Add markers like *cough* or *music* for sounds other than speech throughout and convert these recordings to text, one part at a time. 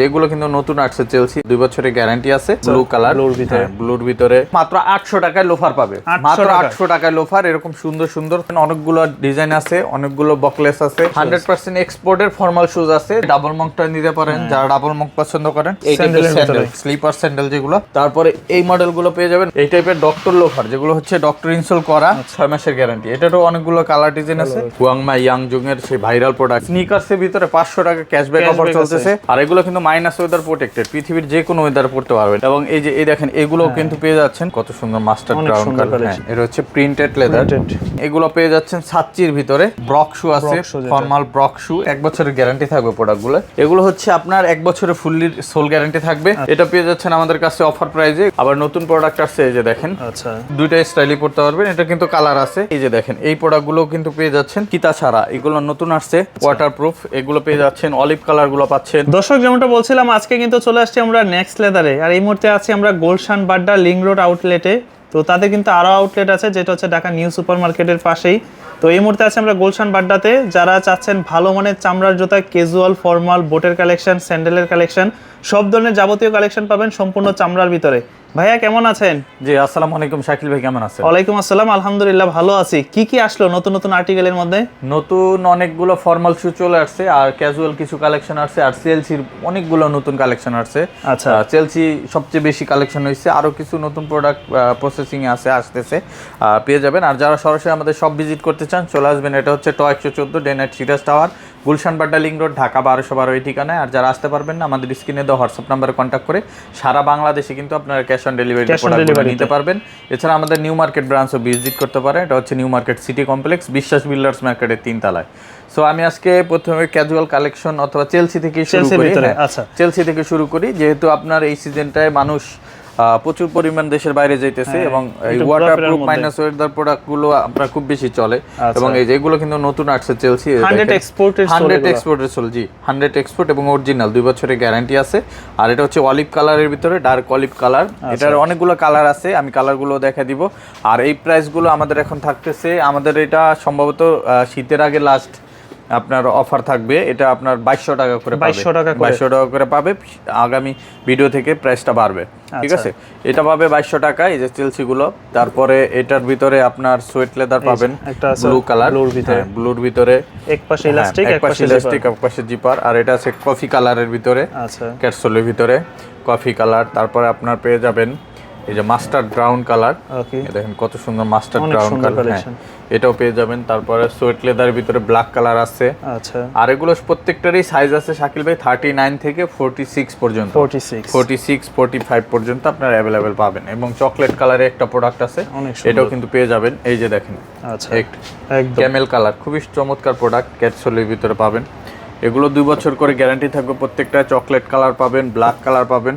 যেগুলো কিন্তু নতুন আসছে চেলসি দুই বছরের গ্যারান্টি আছে ব্লু কালার ব্লুর ভিতরে। ব্লুর ভিতরে। মাত্র আটশো টাকায় লোফার পাবে। মাত্র আটশো টাকায় লোফার এরকম সুন্দর সুন্দর। অনেকগুলো ডিজাইন আছে অনেকগুলো বকলেস আছে। হান্ড্রেড পার্সেন্ট এক্সপোর্টের ফর্মাল শুজ আছে। ডাবল মঙ্কটা নিতে পারেন যারা ডাবল মঙ্ক পছন্দ করেন এই টাইপের স্যান্ডেল স্লিপার স্যান্ডেল যেগুলো। তারপরে এই মডেলগুলো পেয়ে যাবেন। এই টাইপের ডক্টর লোফার যেগুলো হচ্ছে ডক্টর ইনস্টল করা ছয় মাসের গ্যারান্টি এটারও অনেকগুলো কালার ডিজাইন আছে। হুয়াংমা ইয়াং জুং এর সেই ভাইরাল প্রোডাক্ট স্নিকার্স এর ভিতরে পাঁচশো টাকা ক্যাশব্যাক অফার চলতেছে। আর এগুলো কিন্তু মাইনাস ওয়েদার প্রোটেক্টেড পৃথিবীর যে কোনো ওয়েদার পড়তে পারবেন। এবং এই যে এই দেখেন এগুলো কিন্তু পেয়ে যাচ্ছেন কত সুন্দর মাস্টার ব্রাউন কালার হ্যাঁ এটা হচ্ছে প্রিন্টেড লেদার এগুলো পেয়ে যাচ্ছেন সাচ্চির ভিতরে ব্রক শু আছে। ফর্মাল ব্রক শু এক বছরের গ্যারান্টি থাকবে প্রোডাক্টগুলো এগুলো হচ্ছে আপনার এক বছরের ফুললি সোল গ্যারান্টি থাকবে। আচ্ছা। এটা পেয়ে যাচ্ছেন আমাদের কাছে অফার প্রাইজে আবার নতুন প্রোডাক্ট আসছে এই যে দেখেন। আচ্ছা। দুইটা স্টাইলই পড়তে পারবেন এটা কিন্তু কালার আছে। এই যে দেখেন এই প্রোডাক্টগুলো কিন্তু পেয়ে যাচ্ছেন কিতা ছাড়া এগুলো নতুন আসছে আচ্ছা। ওয়াটারপ্রুফ এগুলো পেয়ে যাচ্ছেন অলিভ কালারগুলো পাচ্ছেন। দর্শক যেমনটা বলছিলাম, আজকে কিন্তু চলে আসছি আমরা নেক্সট লেদারে আর এই মুহূর্তে আছি আমরা গোলশান বাড্ডা লিং রোড আউটলেটে তো তাদের কিন্তু আরও আউটলেট আছে, যেটা হচ্ছে ঢাকা নিউ সুপার মার্কেটের পাশেই। তো এই মুহূর্তে আছে আমরা গোলশান বাড্ডাতে যারা চাচ্ছেন ভালো মানের চামড়ার জুতা ক্যাজুয়াল ফর্মাল বোটের কালেকশন স্যান্ডেলের কালেকশন সব ধরনের যাবতীয় কালেকশন পাবেন সম্পূর্ণ চামড়ার ভিতরে। ভাইয়া কেমন আছেন? জি আসসালামু আলাইকুম শাকিল ভাই কেমন আছেন? ওয়ালাইকুম আসসালাম আলহামদুলিল্লাহ ভালো আছি। কি কি আসলো নতুন নতুন আর্টিকেলের মধ্যে? নতুন অনেকগুলো ফর্মাল শু চলে আসছে আর ক্যাজুয়াল কিছু কালেকশন আসছে আর চেলসির অনেকগুলো নতুন কালেকশন আসছে। আচ্ছা। চেলসি সবচেয়ে বেশি কালেকশন হয়েছে আরও কিছু নতুন প্রোডাক্ট প্রসেসিং এ আছে আসতেছে পেয়ে যাবেন। আর যারা সরাসরি আমাদের সব ভিজিট করতে চান চলে আসবেন এটা হচ্ছে ট একশো চোদ্দ day night Siraj tower Gulshan Badda link road Dhaka বারোশো বারো এই ঠিকানায়। আর যারা আসতে পারবেন না আমাদের স্ক্রিনে দেওয়া হোয়াটসঅ্যাপ নাম্বারে কন্ট্যাক্ট করে সারা বাংলাদেশে কিন্তু আপনারা ক্যাশ অন ডেলিভারি নিতে পারবেন। এছাড়া আমাদের নিউ মার্কেট ব্রাঞ্চও ভিজিট করতে পারে। এটা হচ্ছে new market city complex Biswas builders মার্কেটের তিন তলায়। সো আমি আজকে প্রথমে ক্যাজুয়াল কালেকশন অথবা চেলসি থেকে শুরু করি হ্যাঁ, আচ্ছা। চেলসি থেকে শুরু করি। যেহেতু আপনার এই সিজনটায় মানুষ প্রচুর পরিমাণ দেশের বাইরে যাইতেছে এবং এই একটু ওয়াটার প্রুফ মাইনাস ওয়েদার প্রোডাক্টগুলো আপনার খুব বেশি চলে আচ্ছা। এবং এই যেগুলো কিন্তু নতুন আসছে চেলসি 100 exported sole হান্ড্রেড এগুলো। এক্সপোর্টের সোল জি হান্ড্রেড এক্সপোর্ট এবং অরিজিনাল দুই বছরের গ্যারান্টি আছে আর এটা হচ্ছে অলিভ কালারের ভিতরে ডার্ক অলিভ কালার। এটার অনেকগুলো কালার আছে আমি কালারগুলো দেখা দিব আর এই প্রাইসগুলো আমাদের এখন থাকতেছে আমাদের এটা সম্ভবত শীতের আগে লাস্ট আপনার অফার থাকবে এটা আপনার বাইশশো টাকা করে 2200 টাকা। বাইশশো টাকা করে পাবে আগামী ভিডিও থেকে প্রাইসটা বাড়বে ঠিক আচ্ছা। আছে? এটা পাবে বাইশশো টাকা এই যে চেলসি গুলো। তারপরে এটার ভিতরে আপনার সোয়েট লেদার পাবেন একটা ব্লু কালার blue র ভিতরে। ব্লুর ভিতরে। এক পাশে ইলাস্টিক হ্যাঁ, এক পাশে ইলাস্টিক এক পাশে জিপার আর এটা আছে কফি কালারের ভিতরে আচ্ছা। ক্যাটসোলের ভিতরে কফি কালার তারপরে আপনার পেয়ে যাবেন এই যে মাস্টার ব্রাউন কালার। দেখেন কত সুন্দর মাস্টার ব্রাউন কালার collection। এটাও পেয়ে যাবেন। তারপরে সোয়েট লেদারের ভিতরে ব্ল্যাক কালার আছে। আচ্ছা। আর এগুলো প্রত্যেকটারই সাইজ আছে শাকিল ভাই থার্টি নাইন থেকে ফোরটি সিক্স পর্যন্ত। 46 ফোরটি সিক্স ফোরটি ফাইভ পর্যন্ত আপনার অ্যাভেলেবেল পাবেন। এবং চকলেট কালারের একটা প্রোডাক্ট আছে। এটাও কিন্তু পেয়ে যাবেন। এই যে দেখেন। আচ্ছা। ক্যামেল কালার খুবই চমৎকার প্রোডাক্ট ক্যাটসোলের ভিতরে পাবেন। এগুলো দুই বছর করে গ্যারান্টি থাকবে। প্রত্যেকটা চকলেট কালার পাবেন ব্ল্যাক কালার পাবেন।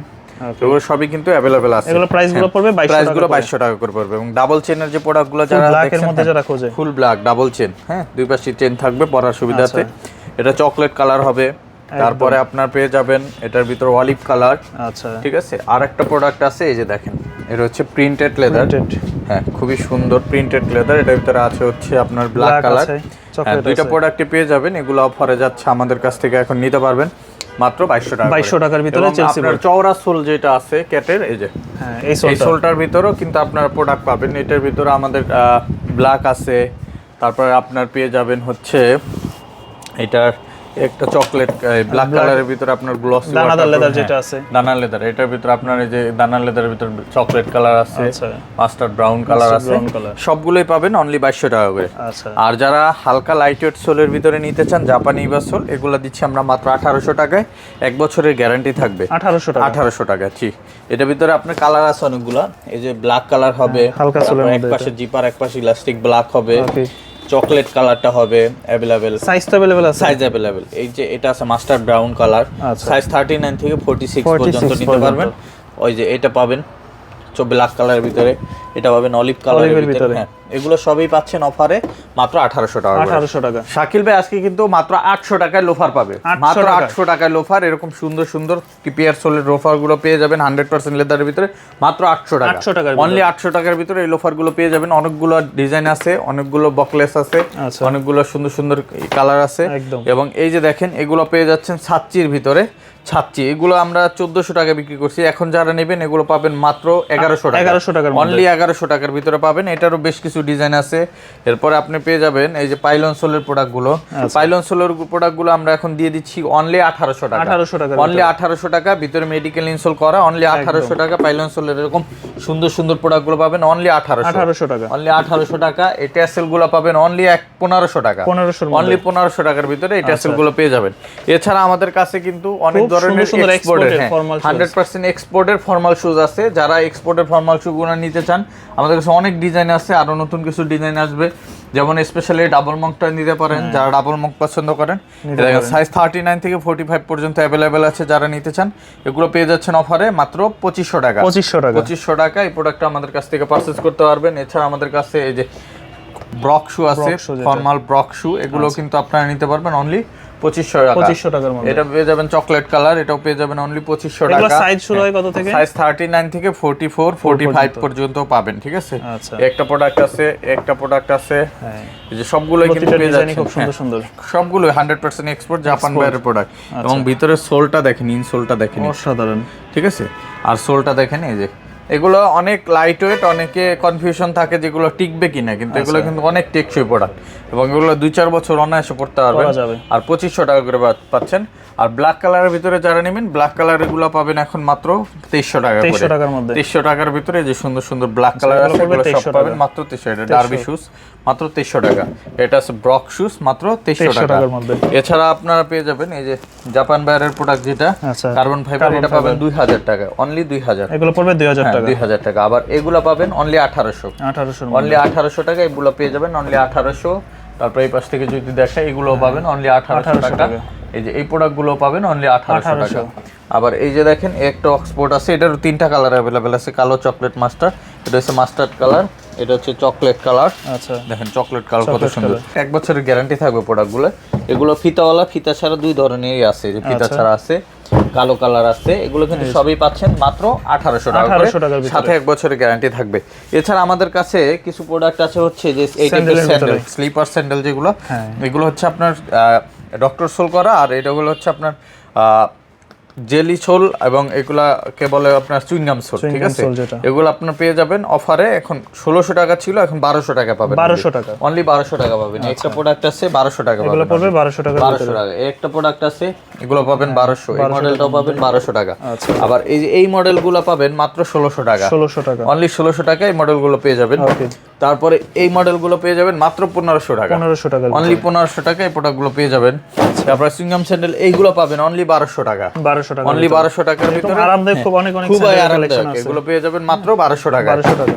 এগুলো সবই কিন্তু অ্যাভেলেবেল আছে। এগুলো প্রাইসগুলো পড়বে 2200 প্রাইসগুলো টাকা করে। পড়বে এবং ডাবল চেনের যে প্রোডাক্টগুলো যারা দেখছেন, মধ্যে হ্যাঁ, যারা খোঁজে। ফুল ব্ল্যাক ডাবল চেন হ্যাঁ দুই পাশে চেন থাকবে পরার সুবিধাতে। আচ্ছা। এটা চকলেট কালার হবে। তারপরে আপনার পেয়ে যাবেন এটার ভিতর অলিভ কালার আচ্ছা। ঠিক আছে? আর একটা প্রোডাক্ট আছে এই যে দেখেন এটা হচ্ছে প্রিন্টেড লেদার হ্যাঁ খুবই সুন্দর প্রিন্টেড লেদার এটার ভিতরে আছে হচ্ছে আপনার ব্ল্যাক কালার দুইটা। প্রোডাক্টে পেয়ে যাবেন এগুলো অফারে যাচ্ছে আমাদের কাছ থেকে এখন নিতে পারবেন। মাত্র বাইশশো টাকা 2200 টাকার ভিতরে চেলসি আপনার চওড়া সোল যেটা আছে ক্যাটের এই যে। হ্যাঁ এই এই সোলটার ভিতরেও কিন্তু আপনার প্রোডাক্ট পাবেন। এটার ভিতরে আমাদের ব্ল্যাক আছে। তারপরে আপনার পেয়ে যাবেন হচ্ছে এটার একটা চকলেট ব্ল্যাক কালারের ভিতরে আপনার গ্লস দানাদার leather যেটা আছে। দানা লেদার এটার ভিতরে আপনার এই যে দানা লেদারের ভিতরে চকলেট কালার আছে। মাস্টার্ড ব্রাউন কালার আছে সবগুলোই পাবেন অনলি বাইশশো টাকা করে। আচ্ছা। আর যারা হালকা লাইট ওয়েট সোলের ভিতরে নিতে চান জাপানি বা সোল এগুলো দিচ্ছি আমরা মাত্র আঠারোশো টাকায়। এক বছরের গ্যারান্টি থাকবে। 1800 টাকা। আঠারোশো টাকা জি এটার ভিতরে আপনার কালার আছে অনেকগুলা। এই যে ব্ল্যাক কালার হবে হালকা তারপর সোলের এক পাশে জিপার এক পাশে ইলাস্টিক ব্ল্যাক হবে. চকলেট কালারটা হবে অ্যাভেলেবেল সাইজ তো অ্যাভেলেবেল আছে? সাইজ অ্যাভেলেবেল এই যে এটা আছে master brown colour. Size thirty nine থেকে ফোর্টি সিক্স পর্যন্ত নিতে পারবেন। ওই যে এটা পাবেন চো লাখ কালারের ভিতরে। এটা পাবেন অলিভ কালারের ভিতরে। হ্যাঁ এগুলো সবই পাচ্ছেন অফারে মাত্র আঠারোশো টাকা করে। 1800 টাকা শাকিল ভাই আজকে কিন্তু মাত্র আটশো টাকায় লোফার পাবে মাত্র টাকা। আটশো টাকায় লোফার এরকম সুন্দর সুন্দর পিপিআর সোলের লোফারগুলো পেয়ে যাবেন হান্ড্রেড পার্সেন্ট লেদারের ভিতরে মাত্র আটশো টাকা 800 টাকার ভিতরে। অনলি আটশো টাকার ভিতরে এই লোফারগুলো পেয়ে যাবেন অনেকগুলো ডিজাইন আছে অনেকগুলো বকলেস আছে আচ্ছা। অনেকগুলো সুন্দর সুন্দর কালার আছে একদম। এবং এই যে দেখেন এগুলো পেয়ে যাচ্ছেন সাচ্চির ভিতরে ছাচ্ছি এগুলো আমরা চোদ্দশো টাকা বিক্রি করছি এখন যারা নেবেন এগুলো পাবেন মাত্র এগারোশো টাকা 1100 টাকার মধ্যে। অনলি এগারোশো টাকার ভিতরে পাবেন। এটারও বেশ কিছু ডিজাইন আছে। এরপরে আপনি পেয়ে যাবেন এই যে পাইলন সোলের প্রোডাক্টগুলো। আচ্ছা। পাইলন সোলের প্রোডাক্টগুলো আমরা এখন দিয়ে দিচ্ছি অনলি আঠারোশো টাকা। 1800 টাকার অনলি আঠারোশো টাকা ভিতরে মেডিকেল ইনসোল করা অনলি আঠারোশো টাকা। পাইলন সোলের এরকম সুন্দর সুন্দর প্রোডাক্টগুলো পাবেন অনলি আঠারোশো। আঠারোশো টাকা। অনলি আঠারোশো টাকা। এই ট্যাসেলগুলো পাবেন অনলি এক পনেরোশো টাকা। পনেরোশো অনলি পনেরোশো টাকার ভিতরে এই ট্যাসেলগুলো পেয়ে যাবেন। এছাড়া আমাদের কাছে কিন্তু অনেক ধরনের এক্সপোর্টের। হান্ড্রেড পার্সেন্ট এক্সপোর্টের ফর্মাল শুজ আছে। যারা এক্সপোর্টের ফর্মাল শু গুলো নিতে চান আমাদের কাছে অনেক ডিজাইন আছে আরও নতুন কিছু ডিজাইন আসবে। যেমন স্পেশালি ডাবল মঙ্কটা নিতে পারেন হ্যাঁ। যারা ডাবল মঙ্ক পছন্দ করেন। সাইজ থার্টি নাইন থেকে ফোর্টি ফাইভ পর্যন্ত অ্যাভেলেবেল আছে যারা নিতে চান। এগুলো পেয়ে যাচ্ছেন অফারে মাত্র পঁচিশশো টাকা। পঁচিশশো টাকা। পঁচিশশো টাকা এই প্রোডাক্টটা আমাদের কাছ থেকে পারচেস করতে পারবেন। এছাড়া আমাদের কাছে এই যে ব্রক শু আছে ফর্মাল ব্রক শু এগুলো কিন্তু আপনারা নিতে পারবেন অনলি পঁচিশশো টাকা। পঁচিশশো টাকার মধ্যে। এটা পেয়ে যাবেন চকলেট কালার এটাও পেয়ে যাবেন অনলি পঁচিশশো টাকা। সাইজ শুরু হয় কত থেকে? সাইজ থার্টি নাইন থেকে ফোর্টি ফোর ফোর্টি ফাইভ পর্যন্ত পাবেন ঠিক আছে? আচ্ছা। একটা প্রোডাক্ট আছে একটা প্রোডাক্ট আছে। হ্যাঁ। যে সবগুলোই কিন্তু পেয়ে যাচ্ছেন। খুব সুন্দর হ্যাঁ, সুন্দর। সবগুলো হান্ড্রেড পার্সেন্ট এক্সপোর্ট জাপান বাইরের প্রোডাক্ট। এবং ভিতরে সোলটা দেখেন ইনসোলটা দেখেন। অসাধারণ। ঠিক আছে? আর সোলটা দেখেন এই যে এগুলো অনেক লাইট ওয়েট অনেকে কনফিউশন থাকে যেগুলো টিকবে কিনা কিন্তু এগুলো আচ্ছা। কিন্তু অনেক টেকসই প্রোডাক্ট এবং এগুলো দুই চার বছর অনায়াসে পড়তে পারবেন পরা যাবে। আর পঁচিশশো টাকা করে পাচ্ছেন আর ব্ল্যাক কালারের ভিতরে যারা নেবেন ব্ল্যাক কালার এগুলো পাবেন এখন মাত্র তেইশশো টাকা তেইশশো টাকার মধ্যে তেইশশো টাকার ভিতরে যে সুন্দর সুন্দর ব্ল্যাক কালার আছে এগুলো সব পাবেন টাকা। মাত্র তেইশশো এটা ডার্বি শুজ মাত্র তেইশশো টাকা এটা আছে ব্রক শুজ মাত্র তেইশশো টাকা। এছাড়া আপনারা পেয়ে যাবেন এই যে জাপান বাইরের প্রোডাক্ট যেটা আচ্ছা। কার্বন ফাইবার Carbon এটা পাবেন দুই হাজার টাকা অনলি দুই হাজার এগুলো পড়বে দুই হাজার টাকা। টাকা। আবার এগুলো পাবেন অনলি আঠারোশো। আঠারোশো অনলি আঠারোশো টাকা এগুলো পেয়ে যাবেন অনলি আঠারোশো। তারপর এই পাশ থেকে যদি দেখাই এগুলো পাবেন অনলি আঠারোশো 1800 টাকা। এই যে এই প্রোডাক্টগুলো পাবেন অনলি আঠারোশো টাকা। আবার এই যে দেখেন একটা অক্সপোর্ট আছে এটারও তিনটা কালার অ্যাভেলেবেল আছে কালো চকলেট মাস্টার এটা হচ্ছে মাস্টার্ড কালার এটা হচ্ছে চকলেট কালার আচ্ছা। দেখেন চকলেট কালার কত সুন্দর। এক বছরের গ্যারান্টি থাকবে প্রোডাক্টগুলো এগুলো ফিতাওয়ালা ফিতা ছাড়া দুই ধরনেরই আছে যে ফিতা আচ্ছা। ছাড়া আছে। কালো কালার আছে এগুলো কিন্তু সবই পাচ্ছেন মাত্র আঠারোশো টাকা 1800 টাকা ভিতরে। সাথে এক বছরের গ্যারান্টি থাকবে এছাড়া আমাদের কাছে কিছু প্রোডাক্ট আছে হচ্ছে যে এই স্যান্ডেল স্লিপার স্যান্ডেল যেগুলো হ্যাঁ। এগুলো হচ্ছে আপনার ডক্টর সোল করা আর এটাগুলো হচ্ছে আপনার জেলি ছোল এবং এগুলাকে বলে আপনার চুইংগাম সোল ঠিক আছে? এগুলো আপনার পেয়ে যাবেন অফারে এখন ষোলোশো টাকা ছিল এখন বারোশো টাকা পাবেন। 1200 টাকা। অনলি বারোশো টাকা পাবেন। একটা প্রোডাক্ট আছে বারোশো টাকা এগুলো পাবেন পড়বে বারোশো টাকার বারোশো টাকা। একটা প্রোডাক্ট আছে এগুলো পাবেন বারোশো। এই মডেলটাও পাবেন বারোশো টাকা। আচ্ছা। আবার এই যে এই মডেলগুলো পাবেন মাত্র ষোলোশো টাকা। ষোলোশো টাকা। অনলি ষোলোশো টাকা এই মডেলগুলো পেয়ে যাবেন। তারপরে এই মডেলগুলো পেয়ে যাবেন মাত্র পনেরোশো টাকা। পনেরোশো টাকার অনলি পনেরোশো টাকা এই প্রোডাক্টগুলো পেয়ে যাবেন। তারপরে সুইংগাম স্যান্ডেল এইগুলো পাবেন অনলি বারোশো টাকা। বারোশো টাকা অনলি টাকার ভিতরে? আরামদায়ক খুব অনেক অনেক খুব আরামদায়ক এগুলো পেয়ে যাবেন মাত্র টাকা।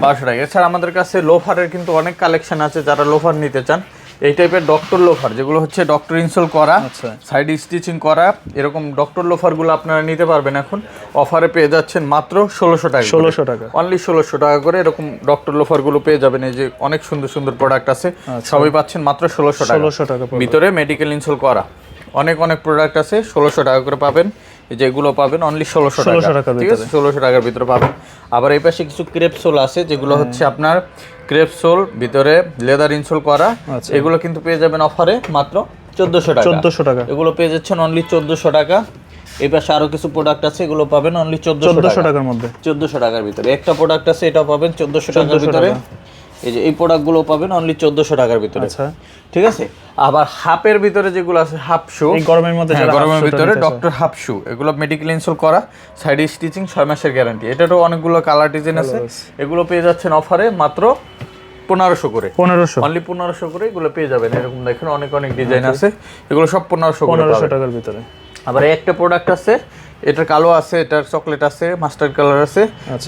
1200 টাকা। এছাড়া আমাদের কাছে লোফারের কিন্তু অনেক কালেকশন আছে যারা লোফার নিতে চান। এই টাইপের ডক্টর লোফার যেগুলো হচ্ছে ডক্টর ইনসোল করা আচ্ছা। সাইড স্টিচিং করা এরকম ডক্টর লোফারগুলো আপনারা নিতে পারবেন এখন। অফারে পেয়ে যাচ্ছেন মাত্র ষোলোশো টাকা ষোলোশো টাকা। অনলি ষোলোশো টাকা করে এরকম ডক্টর লোফারগুলো পেয়ে যাবেন। এই যে অনেক সুন্দর সুন্দর প্রোডাক্ট আছে। সবই পাচ্ছেন মাত্র ষোলোশো টাকা। ষোলোশো টাকা ভিতরে মেডিকেল ইনসোল করা। অনেক অনেক প্রোডাক্ট আছে ষোলোশো টাকা করে পাবেন। যেগুলো পাবেন অনলি ষোলোশো 1600 টাকা ঠিক আছে? ষোলোশো টাকার ভিতরে পাবেন। আবার এই পাশে কিছু ক্রেপ সোল আছে যেগুলো হচ্ছে আপনার ক্রেপ সোল ভিতরে লেদার ইনসোল করা। আচ্ছা। এগুলো কিন্তু পেয়ে যাবেন অফারে মাত্র চোদ্দোশো টাকা। চোদ্দোশো টাকা। এগুলো পেয়ে যাচ্ছেন অনলি চোদ্দোশো টাকা। এই পাশে আরও কিছু প্রোডাক্ট আছে এগুলো পাবেন অনলি চোদ্দোশো টাকার মধ্যে। চোদ্দোশো টাকার ভিতরে। একটা প্রোডাক্ট আছে এটাও পাবেন চোদ্দোশো টাকার 1400 ভিতরে। এই যে এই প্রোডাক্টগুলো পাবেন অনলি চোদ্দোশো টাকার ভিতরে। আচ্ছা। ঠিক আছে? আবার হাফের ভিতরে যেগুলো আছে হাফ শু। গরমের মধ্যে হ্যাঁ, গরমের ভিতরে ডক্টর হাফ শু। এগুলো মেডিকেল ইনসোল করা সাইড স্টিচিং ছয় মাসের গ্যারান্টি এটারও অনেকগুলো কালার ডিজাইন আছে। এগুলো পেয়ে যাচ্ছেন অফারে মাত্র পনেরোশো করে। পনেরোশো। অনলি পনেরোশো করে এগুলো পেয়ে যাবেন। এরকম দেখেন অনেক অনেক ডিজাইন আছে। এগুলো সব পনেরোশো পনেরোশো টাকার ভিতরে। আবার একটা প্রোডাক্ট আছে এটার কালো আছে এটার চকলেট আছে মাস্টার্ড কালার আছে।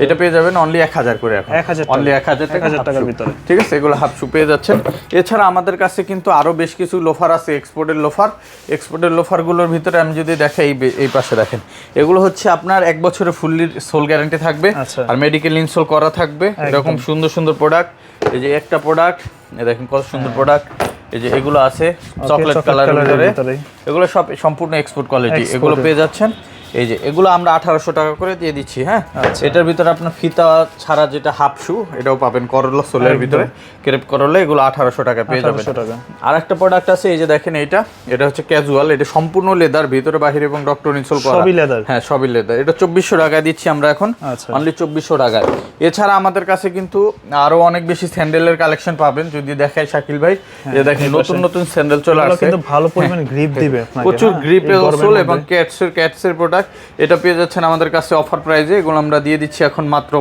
এটা পেয়ে যাবেন অনলি এক হাজার করে এখন। 1000 অনলি এক হাজার টাকা 1000 টাকার ভিতরে। ঠিক আছে এগুলো হাফ শু পেয়ে যাচ্ছেন। এছাড়া আমাদের কাছে কিন্তু আরও বেশ কিছু লোফার আছে এক্সপোর্টের লোফার এক্সপোর্টের লোফারগুলোর ভিতরে আমি যদি দেখাই এই এই পাশে দেখেন। এগুলো হচ্ছে আপনার এক বছরের ফুললি সোল গ্যারান্টি থাকবে আচ্ছা। আর মেডিকেল ইনসোল করা থাকবে। এরকম সুন্দর সুন্দর প্রোডাক্ট এই যে একটা প্রোডাক্ট এই দেখেন কত সুন্দর প্রোডাক্ট এই যে এগুলো আছে চকলেট কালারের ভিতরে। ভিতরে। এগুলো সব সম্পূর্ণ এক্সপোর্ট কোয়ালিটি এগুলো পেয়ে যাচ্ছেন। এই যে এগুলো আমরা আঠারোশো টাকা করে দিয়ে দিচ্ছি হ্যাঁ আচ্ছা। এটার ভিতরে আপনার ফিতা ছাড়া যেটা হাফ শু এটাও পাবেন করলা সোলের ভিতরে ক্রেপ করলে এগুলো আঠারোশো টাকা পেয়ে যাবেন 1800 টাকা। আর একটা প্রোডাক্ট আছে এই যে দেখেন এইটা এটা হচ্ছে ক্যাজুয়াল এটা সম্পূর্ণ লেদার ভিতরে বাহিরে এবং ডক্টর ইনসোল করা সবই leather? হ্যাঁ সবই লেদার এটা চব্বিশশো টাকায় দিচ্ছি আমরা এখন আচ্ছা। অনলি চব্বিশশো টাকায় এছাড়া আমাদের কাছে কিন্তু আরও অনেক বেশি স্যান্ডেলের কালেকশন পাবেন যদি দেখায় শাকিল ভাই যে দেখেন নতুন নতুন স্যান্ডেল চলে আসছে কিন্তু ভালো পরিমাণ গ্রিপ *laughs* দিবে প্রচুর হ্যাঁ? গ্রিপে এই গরমের সোল এবং। ক্যাটসের ক্যাটসের প্রোডাক্ট এটা পেয়ে যাচ্ছেন আমাদের কাছে অফার প্রাইজে এগুলো আমরা দিয়ে দিচ্ছি এখন মাত্র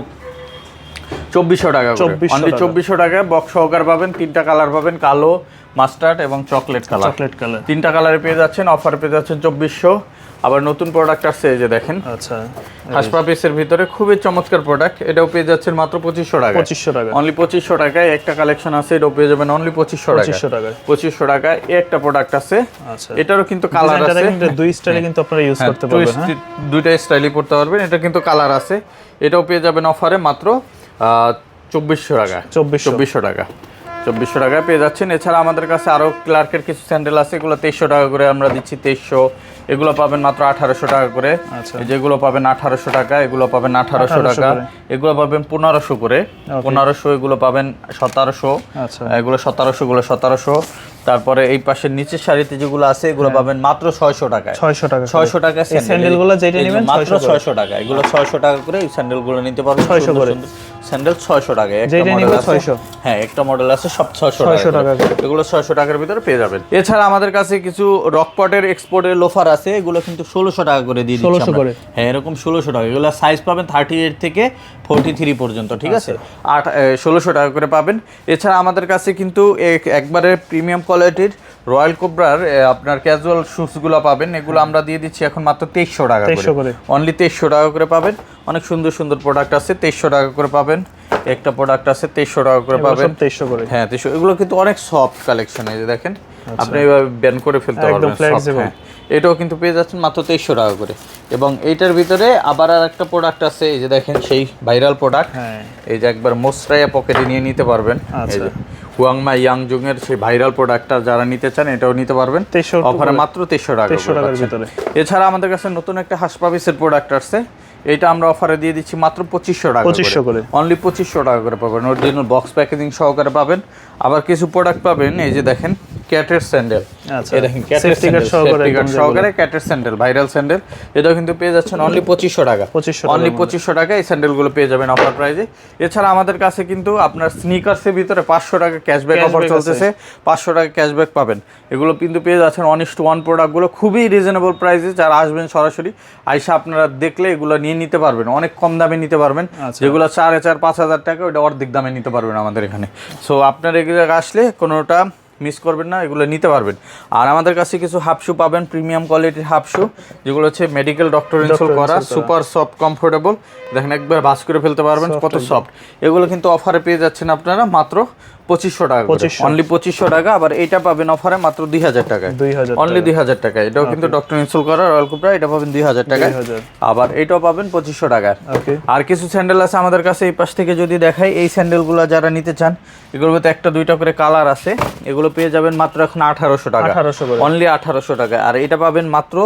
চব্বিশশো টাকা 2400 অনলি টাকা। চব্বিশশো টাকায় বক্স সহকার পাবেন তিনটা কালার পাবেন কালো মাস্টার্ড এবং চকলেট কালার চকলেট কালার তিনটা কালারে পেয়ে যাচ্ছেন অফার পেয়ে যাচ্ছেন চব্বিশশো। আবার নতুন প্রোডাক্ট আসছে এই যে দেখেন। আচ্ছা হাসপা পিসের ভিতরে খুবই চমৎকার প্রোডাক্ট এটাও পেয়ে যাচ্ছেন মাত্র পঁচিশশো টাকা পঁচিশশো টাকা অনলি পঁচিশশো টাকায় একটা কালেকশন আছে এটাও পেয়ে যাবেন অনলি পঁচিশশো টাকা টাকায়। পঁচিশশো টাকায় এই একটা প্রোডাক্ট আছে। আচ্ছা। এটারও কিন্তু কালার আছে। দুই স্টাইলে কিন্তু আপনারা ইউজ হ্যাঁ, করতে পারবেন হ্যাঁ? দুইটা স্টাইলই পড়তে পারবেন। এটা কিন্তু কালার আছে। এটাও পেয়ে যাবেন অফারে মাত্র চব্বিশশো টাকা চব্বিশশো। চব্বিশশো টাকা। চব্বিশশো টাকায় পেয়ে যাচ্ছেন। এছাড়া আমাদের কাছে আরও ক্লার্কের কিছু স্যান্ডেল আছে। এগুলো তেইশশো টাকা করে আমরা দিচ্ছি তেইশশো। এগুলো পাবেন মাত্র আঠারোশো টাকা করে। আচ্ছা। যেগুলো পাবেন আঠারোশো টাকা এগুলো পাবেন আঠারোশো টাকা। এগুলো পাবেন পনেরোশো করে। পনেরোশো এগুলো পাবেন সতেরোশো। আচ্ছা। এগুলো সতেরোশো গুলো সতেরোশো। তারপরে এই পাশের নিচের সারিতে যেগুলো আছে এগুলো পাবেন মাত্র ছয়শো টাকায়। ছয়শো টাকা করে। ছয়শো টাকা এই স্যান্ডেলগুলো যেটা নেবেন মাত্র 600 ছয়শো টাকা। এগুলো ছয়শো টাকা করে এই স্যান্ডেলগুলো নিতে পারবেন। 600 করে। স্যান্ডেল ছয়শো টাকা একটা যেটা মডেল আছে। 600 হ্যাঁ একটা মডেল আছে সব ছয়শো 600 টাকা। এগুলো ছয়শো টাকার ভিতরে পেয়ে যাবেন। এছাড়া আমাদের কাছে কিছু রকপটের এক্সপোর্টের লোফার আছে। এগুলো কিন্তু ষোলোশো টাকা করে দিয়ে দিচ্ছি 1600 করে। হ্যাঁ এরকম ষোলোশো টাকা। এগুলো সাইজ পাবেন থার্টি এইট থেকে ফোরটি থ্রি পর্যন্ত ঠিক আছে? আচ্ছা। আট ষোলোশো টাকা করে পাবেন। এছাড়া আমাদের কাছে কিন্তু এক- একবারে প্রিমিয়াম কোয়ালিটির রয়্যাল কোবরার আপনার ক্যাজুয়াল শুজগুলো পাবেন। এগুলো আমরা দিয়ে দিচ্ছি এখন মাত্র তেইশশো টাকা 2300 করে। অনলি তেইশশো টাকা করে পাবেন। অনেক সুন্দর সুন্দর প্রোডাক্ট আছে তেইশশো টাকা করে পাবেন। একটা প্রোডাক্ট আছে তেইশশো টাকা করে পাবেন। তেইশশো করে। হ্যাঁ তেইশশো। এগুলো কিন্তু অনেক সফট কালেকশন এই যে দেখেন। আপনি এইভাবে ব্যান করে ফেলতে আচ্ছা। পারবেন হ্যাঁ। এটাও কিন্তু পেয়ে যাচ্ছেন মাত্র তেইশশো টাকা করে। এবং এইটার ভিতরে আবার আর একটা প্রোডাক্ট আছে এই যে দেখেন সেই ভাইরাল প্রোডাক্ট হ্যাঁ। এই যে একবার মোস্ট্রাইয়া পকেটে নিয়ে নিতে পারবেন। আচ্ছা। যে এর সেই ভাইরাল প্রোডাক্টটা যারা নিতে চান এটাও নিতে পারবেন 2300 অফারে মাত্র তেইশশো টাকা 2300 করে টাকার ভিতরে। এছাড়া আমাদের কাছে নতুন একটা হাসপাবিসের প্রোডাক্ট আসছে এটা আমরা অফারে দিয়ে দিচ্ছি মাত্র পঁচিশশো টাকা পঁচিশশো করে। অনলি পঁচিশশো টাকা করে পাবেন অরিজিনাল বক্স প্যাকেজিং সহকারে পাবেন আবার কিছু প্রোডাক্ট পাবেন এই যে দেখেন ক্যাটের স্যান্ডেল। আচ্ছা। দেখেন ক্যাটের সহকারে ক্যাটের স্যান্ডেল ভাইরাল স্যান্ডেল। এটাও কিন্তু পেয়ে যাচ্ছেন অনলি পঁচিশশো টাকা। 2500 টাকার অনলি পঁচিশশো টাকা এই স্যান্ডেলগুলো পেয়ে যাবেন অফার প্রাইজে এছাড়া আমাদের কাছে কিন্তু আপনার স্নিকার্সের ভিতরে পাঁচশো টাকা ক্যাশব্যাক অফার চলতেছে। পাঁচশো টাকা ক্যাশব্যাক পাবেন। এগুলো কিন্তু পেয়ে যাচ্ছেন অনিস্ট ওয়ান প্রোডাক্টগুলো খুবই রিজনেবল প্রাইসে যারা আসবেন সরাসরি আইসা আপনারা দেখলে এগুলো নিয়ে নিতে পারবেন। অনেক কম দামে নিতে পারবেন। আচ্ছা। যেগুলো চারে চার পাঁচ হাজার টাকা ওটা অর্ধেক দামে নিতে পারবেন আমাদের এখানে। সো আপনার এগুলো আসলে কোনোটা মিস করবেন না এগুলো নিতে পারবেন। আর আমাদের কাছে কিছু হাফ শু পাবেন প্রিমিয়াম কোয়ালিটির হাফ শু যেগুলো হচ্ছে মেডিকেল ডক্টর ইনসোল করা সুপার সফট কমফোর্টেবল দেখেন একবার বাস করে ফেলতে পারবেন কত সফট এগুলো কিন্তু অফারে পেয়ে যাচ্ছেন আপনারা মাত্র পঁচিশশো টাকা 2500 অনলি পঁচিশশো টাকা আবার এইটা পাবেন অফারে মাত্র দুই হাজার টাকায়। অনলি দুই হাজার টাকা এটাও কিন্তু ডক্টর ইনসোল করা রয়্যাল কুপরা এটা পাবেন দুই হাজার টাকায়। আবার এটাও পাবেন পঁচিশশো টাকায়। আর কিছু স্যান্ডেল আছে আমাদের কাছে এই পাশ থেকে যদি দেখাই এই স্যান্ডেলগুলো যারা নিতে চান মধ্যে একটা দুইটা করে কালার আছে। এগুলো পেয়ে যাবেন মাত্র এখন আঠারোশো টাকা। 1800 অনলি আঠারোশো টাকা। আর এটা পাবেন মাত্র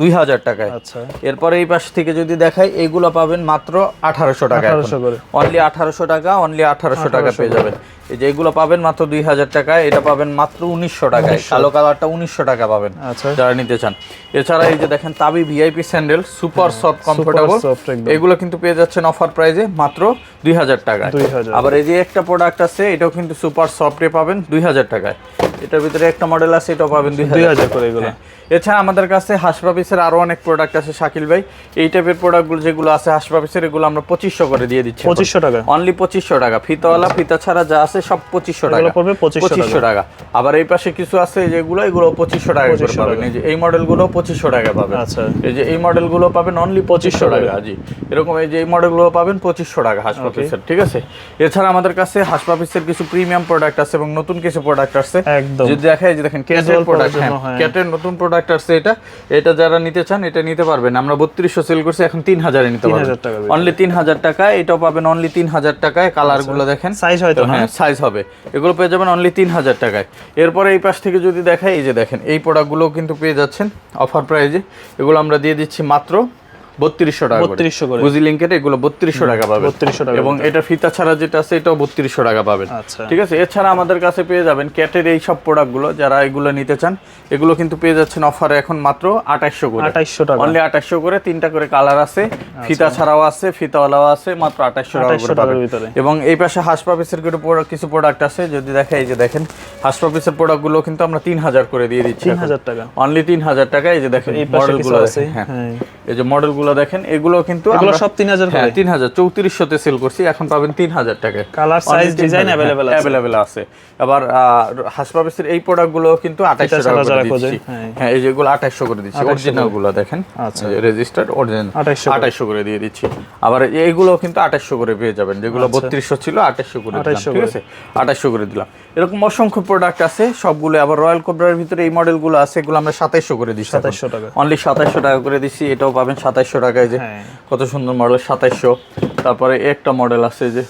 দুই হাজার টাকায়। আচ্ছা। এরপরে এই পাশ থেকে যদি দেখাই এইগুলো পাবেন মাত্র আঠারোশো টাকা অনলি আঠারোশো টাকা অনলি আঠারোশো টাকা পেয়ে যাবেন। এই যে এগুলো পাবেন মাত্র দুই হাজার টাকায় এটা পাবেন মাত্র উনিশশো টাকায়। কালো কালারটা উনিশশো টাকা পাবেন আচ্ছা। যারা নিতে চান। এছাড়া এই যে দেখেন তাবি VIP sandal super soft comfortable এগুলো কিন্তু পেয়ে যাচ্ছেন অফার প্রাইজে মাত্র দুই হাজার টাকায়। আবার এই যে একটা প্রোডাক্ট আছে এটাও কিন্তু সুপার সফটে পাবেন দুই হাজার টাকায়। এটার ভিতরে একটা মডেল আছে এটাও পাবেন দুই 2000 করে এগুলো। এছাড়া আমাদের কাছে হাসপাপিসের আরও অনেক প্রোডাক্ট আছে শাকিল ভাই। এই টাইপের প্রোডাক্টগুলো যেগুলো আছে হাসপাপিসের এগুলো আমরা পঁচিশশো করে দিয়ে দিচ্ছি। পঁচিশশো টাকা। অনলি পঁচিশশো টাকা। ফিতাওয়ালা ফিতা ছাড়া যা আছে সব পঁচিশশো টাকা। পড়বে পঁচিশশো টাকা। আবার এই পাশে কিছু আছে যেগুলো এগুলো পঁচিশশো টাকা করে পাবেন। এই যে এই মডেলগুলো পঁচিশশো টাকা পাবেন। আচ্ছা। এই যে এই মডেলগুলো পাবেন অনলি পঁচিশশো টাকা। জি। এরকম এই যে এই মডেলগুলো পাবেন পঁচিশশো টাকা হাসপাপিসের ঠিক আছে? এছাড়া আমাদের কাছে হাসপাপিসের কিছু প্রিমিয়াম প্রোডাক্ট আছে এবং নতুন কিছু প্রোডাক্ট আছে একদম। যদি দেখা যায় যে দেখেন ক্যাটের প্রোডাক্ট। ক্যাটের নতুন প্রোডাক্ট আসছে এটা। এটা যারা নিতে চান এটা নিতে পারবেন। আমরা বত্রিশশো সেল করছি এখন তিন হাজারে নিতে 3000 পারবেন। অনলি তিন হাজার টাকা এটাও পাবেন অনলি তিন হাজার টাকায়। কালারগুলো দেখেন। সাইজ হয়তো হ্যাঁ সাইজ হবে। এগুলো পেয়ে যাবেন অনলি তিন হাজার টাকায়। এরপরে এই পাশ থেকে যদি দেখায় এই যে দেখেন, এই প্রোডাক্টগুলো কিন্তু পেয়ে যাচ্ছেন অফার প্রাইজে এগুলো আমরা দিয়ে দিচ্ছি মাত্র বত্রিশশো টাকা 3200 করে। গুজি লিঙ্কের এগুলো বত্রিশশো টাকা পাবেন। 3200 টাকা এবং এটা ফিতা ছাড়া যেটা আছে এটাও বত্রিশশো টাকা পাবেন। আচ্ছা। ঠিক আছে? এছাড়া আমাদের কাছে পেয়ে যাবেন ক্যাটের এই সব প্রোডাক্টগুলো যারা এগুলো নিতে চান এগুলো কিন্তু পেয়ে যাচ্ছেন অফারে এখন মাত্র আঠাশশো করে। 2800 টাকা। অনলি আঠাশশো করে তিনটা করে কালার আছে ফিতা ছাড়াও আছে ফিতাওয়ালাও আছে মাত্র আঠাশশো টাকা করে পাবেন। এবং এই পাশে হাঁস পাপিসের করে কিছু প্রোডাক্ট আছে যদি দেখে এই যে দেখেন হাঁস পাপিসের প্রোডাক্টগুলো কিন্তু আমরা তিন হাজার করে দিয়ে দিচ্ছি 3000 টাকা। অনলি তিন হাজার টাকা এই যে দেখেন মডেলগুলো আছে হ্যাঁ। হ্যাঁ। এই যে মডেলগুলো দেখেন এগুলো কিন্তু এগুলো আমরা- সব 3000 হ্যাঁ করে তিন হাজার চৌত্রিশশোতে সেল করছি এখন পাবেন তিন হাজার টাকায় কালার সাইজ ডিজাইন अवेलेबल আছে অ্যাভেলেবেল আছে আবার হাসপাবিসের এই প্রোডাক্টগুলো কিন্তু আঠাইশশো ছাড়া টাকা যারা করে খোঁজে, দিচ্ছি হ্যাঁ। হ্যাঁ এই যেগুলো আঠাইশশো করে দিচ্ছি 2800 অরিজিনাল গুলো দেখেন আচ্ছা। রেজিস্টার্ড অরিজিনাল 2800 করে। আঠাইশশো করে দিয়ে দিচ্ছি আবার এইগুলো কিন্তু আঠাইশশো করে পেয়ে যাবেন যেগুলো বত্রিশশো ছিল আঠাইশশো করে দিলাম 2800 ঠিক করে। আছে আঠাইশশো করে দিলাম এরকম অসংখ্য প্রোডাক্ট আছে সবগুলো আবার রয়্যাল কোবরার ভিতরে এই মডেলগুলো আছে এগুলো আমরা সাতাইশশো করে দিচ্ছি 2700 টাকা। অনলি সাতাইশশো টাকা করে দিচ্ছি এটাও পাবেন সাতাইশশো টাকায় যে হ্যাঁ। কত সুন্দর মডেল সাতাইশশো তারপরে একটা মডেল আছে যে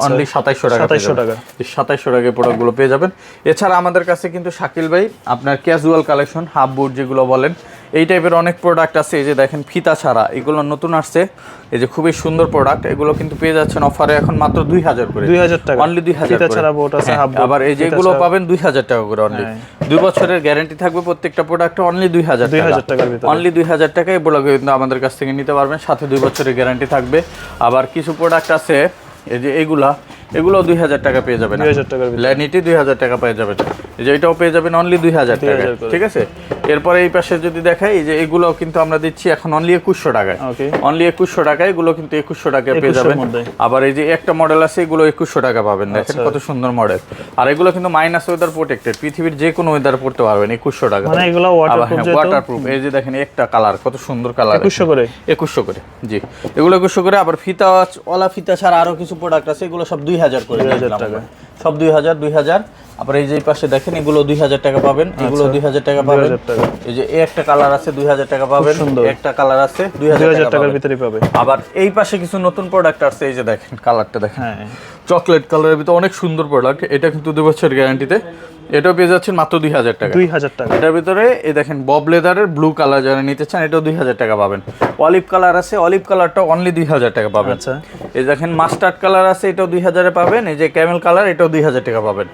অনলি সাতাইশশো টাকা 2700 টাকা। সাতাইশশো টাকায় প্রোডাক্টগুলো পেয়ে যাবেন এছাড়া আমাদের কাছে কিন্তু শাকিল ভাই আপনার ক্যাজুয়াল কালেকশন হাফ বুট যেগুলো বলেন এই টাইপের অনেক প্রোডাক্ট আছে এই যে দেখেন ফিতা ছাড়া এগুলো নতুন আসছে এই যে খুবই সুন্দর প্রোডাক্ট এগুলো কিন্তু পেয়ে যাচ্ছেন অফারে এখন মাত্র দুই হাজার করে 2000 টাকা অনলি দুই হাজার ছাড়া বোট আছে আবার এই যেগুলো পাবেন দুই হাজার টাকা করে অনলি হ্যাঁ। দুই বছরের গ্যারান্টি থাকবে প্রত্যেকটা প্রোডাক্ট অনলি দুই হাজার 2000 টাকার ভিতরে। অনলি দুই হাজার টাকায় প্রোডাক্ট কিন্তু আমাদের কাছ থেকে নিতে পারবেন সাথে দুই বছরের গ্যারান্টি থাকবে আবার কিছু প্রোডাক্ট আছে এই যে এইগুলা এগুলো দুই হাজার টাকা পেয়ে যাবেন 2000 টাকার ভিতরে ল্যানিটি দুই হাজার টাকা পেয়ে যাবেন এই যে এটাও পেয়ে যাবেন অনলি দুই হাজার টাকা ঠিক আছে এরপরে এই পাশে যদি দেখাই যে এগুলো কিন্তু আমরা দিচ্ছি এখন অনলি একুশশো টাকায়। অনলি একুশশো টাকায় এগুলো কিন্তু একুশশো টাকায় পেয়ে যাবেন। আবার এই যে একটা মডেল আছে এগুলো একুশশো টাকা পাবেন। দেখেন আচ্ছা। কত সুন্দর মডেল আর এগুলো কিন্তু মাইনাস ওয়েদার প্রোটেক্টেড পৃথিবীর যে কোনো ওয়েদার পড়তে পারবেন একুশশো টাকা। মানে এগুলো আবার ওয়াটারপ্রুফ হ্যাঁ এই যে দেখেন একটা কালার কত সুন্দর কালার 2100 করে? একুশশো করে জি। এগুলো একুশশো করে আবার ফিতা ওলা ফিতা ছাড়া আরও কিছু প্রোডাক্ট আছে এগুলো সব দুই হাজার করে 2000 দিয়ে টাকা। সব দুই হাজার দুই হাজার। আবার এই যে পাশে দেখেন এগুলো দুই হাজার টাকা পাবেন এগুলো দুই হাজার টাকা পাবেন। এই যে এই একটা কালার আছে দুই হাজার টাকা পাবেন। একটা কালার আছে দুই 2000 হাজার টাকার ভিতরে পাবে। আবার এই পাশে কিছু নতুন প্রোডাক্ট আছে এই যে দেখেন কালারটা দেখেন। হ্যাঁ। চকলেট কালারের ভিতরে অনেক সুন্দর প্রোডাক্ট এটা কিন্তু দু বছর গ্যারান্টিতে এটাও পেয়ে যাচ্ছেন মাত্র দুই হাজার টাকা 2000 টাকা। এটার ভিতরে এই দেখেন বব লেদারের ব্লু কালার যারা নিতে চান এটাও দুই হাজার টাকা পাবেন। অলিভ কালার আছে অলিভ কালারটা অনলি দুই হাজার টাকা পাবেন। আচ্ছা। এই দেখেন মাস্টার্ড কালার আছে এটাও দুই হাজারে পাবেন। এই যে ক্যামেল কালার এটাও দুই হাজার টাকা পাবেন।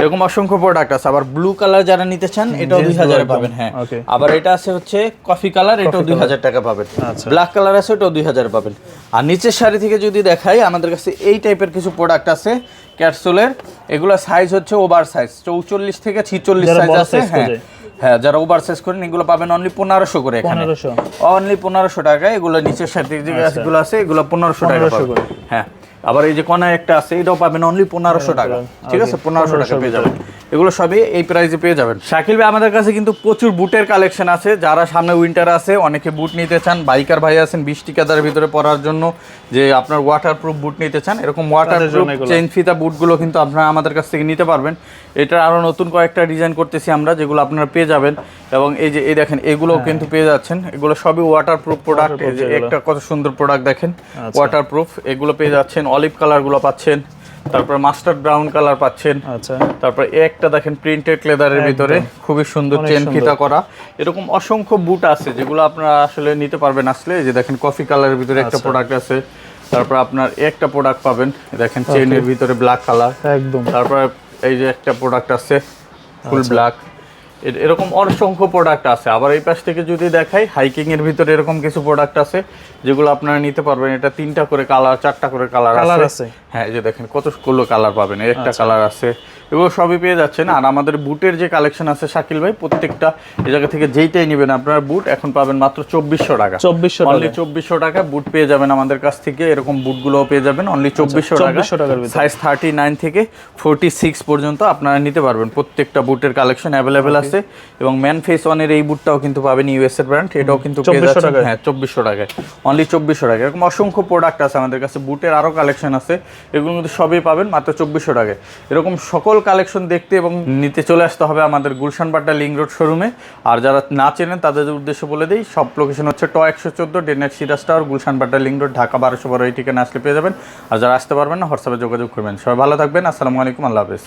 এরকম অসংখ্য প্রোডাক্ট আছে। আবার ব্লু কালার যারা নিতে চান এটাও দুই হাজারে পাবেন হ্যাঁ. আবার এটা আছে হচ্ছে কফি কালার এটাও দুই হাজার টাকা পাবেন। আচ্ছা। ব্ল্যাক কালার আছে ওটাও দুই হাজার পাবেন। আর নিচের শাড়ি থেকে যদি দেখাই আমাদের কাছে এই টাইপের কিছু প্রোডাক্ট আছে ক্যাটসোলের। এগুলো সাইজ হচ্ছে ওভার সাইজ চৌচল্লিশ থেকে ছিচল্লিশ সাইজ আছে হ্যাঁ। হ্যাঁ যারা ওভার সাইজ করেন এগুলো পাবেন অনলি পনেরোশো করে এখানে। অনলি পনেরোশো টাকায় এগুলো নিচের সাথে যে গাছগুলো আছে এগুলো পনেরোশো টাকা 1500 পাবেন। করে। হ্যাঁ। আবার এই যে কোনায় একটা আছে এটাও পাবেন অনলি পনেরোশো টাকা। ঠিক আছে? পনেরোশো টাকা পেয়ে যাবেন। এগুলো সবই এই প্রাইসে পেয়ে যাবেন। শাকিল ভাই আমাদের কাছে কিন্তু প্রচুর বুটের কালেকশন আছে। যারা সামনে উইন্টার আছে অনেকে বুট নিতে চান। বাইকার ভাই আছেন বৃষ্টি কাদার ভিতরে পরার জন্য যে আপনার ওয়াটারপ্রুফ বুট নিতে চান। এরকম এগুলো। চেইন ফিতা বুটগুলো কিন্তু আপনারা আমাদের কাছ থেকে নিতে পারবেন। এটা আরও নতুন কয়েকটা ডিজাইন করতেছি আমরা যেগুলো আপনারা পেয়ে যাবেন। এবং এই যে এই দেখেন এগুলো কিন্তু পেয়ে যাচ্ছেন। এগুলো সবই ওয়াটারপ্রুফ প্রোডাক্ট যে একটা কত সুন্দর প্রোডাক্ট দেখেন। আচ্ছা। ওয়াটারপ্রুফ এগুলো পেয়ে যাচ্ছেন। অলিভ কালারগুলো পাচ্ছেন। তারপর মাস্টার্ড ব্রাউন কালার পাচ্ছেন। আচ্ছা। তারপর একটা দেখেন প্রিন্টেড লেদারের ভিতরে খুবই সুন্দর চেন ফিতা করা। এরকম অসংখ্য বুট আছে যেগুলো আপনারা আসলে নিতে পারবেন আসলে। যে দেখেন কফি কালারের ভিতরে একটা আচ্ছা। প্রোডাক্ট আছে। তারপর আপনার একটা প্রোডাক্ট পাবেন। দেখেন চেনের ভিতরে ব্ল্যাক কালার একদম। তারপর এই যে একটা প্রোডাক্ট আছে ফুল আচ্ছা। ব্ল্যাক এরকম অসংখ্য প্রোডাক্ট আছে। আবার এই পাশ থেকে যদি দেখাই হাইকিং এর ভিতরে এরকম কিছু প্রোডাক্ট আছে যেগুলো আপনারা নিতে পারবেন। এটা তিনটা করে কালার চারটা করে কালার আছে? হ্যাঁ এই যে দেখেন কতগুলো কালার পাবেন। একটা আচ্ছা। কালার আছে। এগুলো সবই পেয়ে যাচ্ছেন। আর আমাদের বুটের যে কালেকশন আছে শাকিল ভাই প্রত্যেকটা এই জায়গা থেকে যেইটাই নেবেন আপনার বুট এখন পাবেন মাত্র চব্বিশশো টাকা। 2400 অনলি চব্বিশশো টাকা বুট পেয়ে যাবেন আমাদের কাছ থেকে এরকম বুটগুলোও পেয়ে যাবেন। অনলি চব্বিশশো টাকা। 2400 টাকার সাইজ থার্টি নাইন থেকে ফোরটি সিক্স পর্যন্ত আপনারা নিতে পারবেন। প্রত্যেকটা বুটের কালেকশন অ্যাভেলেবেল আছে। এবং ম্যান ফেস ওয়ানের এই বুটটাও কিন্তু পাবেন ইউএস এর ব্র্যান্ড এটাও কিন্তু 2400 যাচ্ছেন। হ্যাঁ চব্বিশশো টাকায়। অনলি চব্বিশশো টাকা এরকম অসংখ্য প্রোডাক্ট আছে আমাদের কাছে। বুটের আরও কালেকশন আছে। এগুলো কিন্তু সবই পাবেন মাত্র চব্বিশশো টাকায়। এরকম সকল কালেকশন দেখতে এবং নিতে চলে আসতে হবে আমাদের গুলশান বাড্ডা লিং রোড শোরুমে। আর যারা না চেনেন, তাদের উদ্দেশ্য বলে দিই, সব লোকেশন হচ্ছে ট একশো চোদ্দ Dennett Siraj tower, Gulshan Badda link road, Dhaka বারোশো বারো, এই ঠিকানা আসলে পেয়ে যাবেন। আর যারা আসতে পারবেন না, হোয়াটসঅ্যাপে যোগাযোগ করবেন। সবাই ভালো থাকবেন, আসসালামু আলাইকুম, আল্লাহ হাফেজ।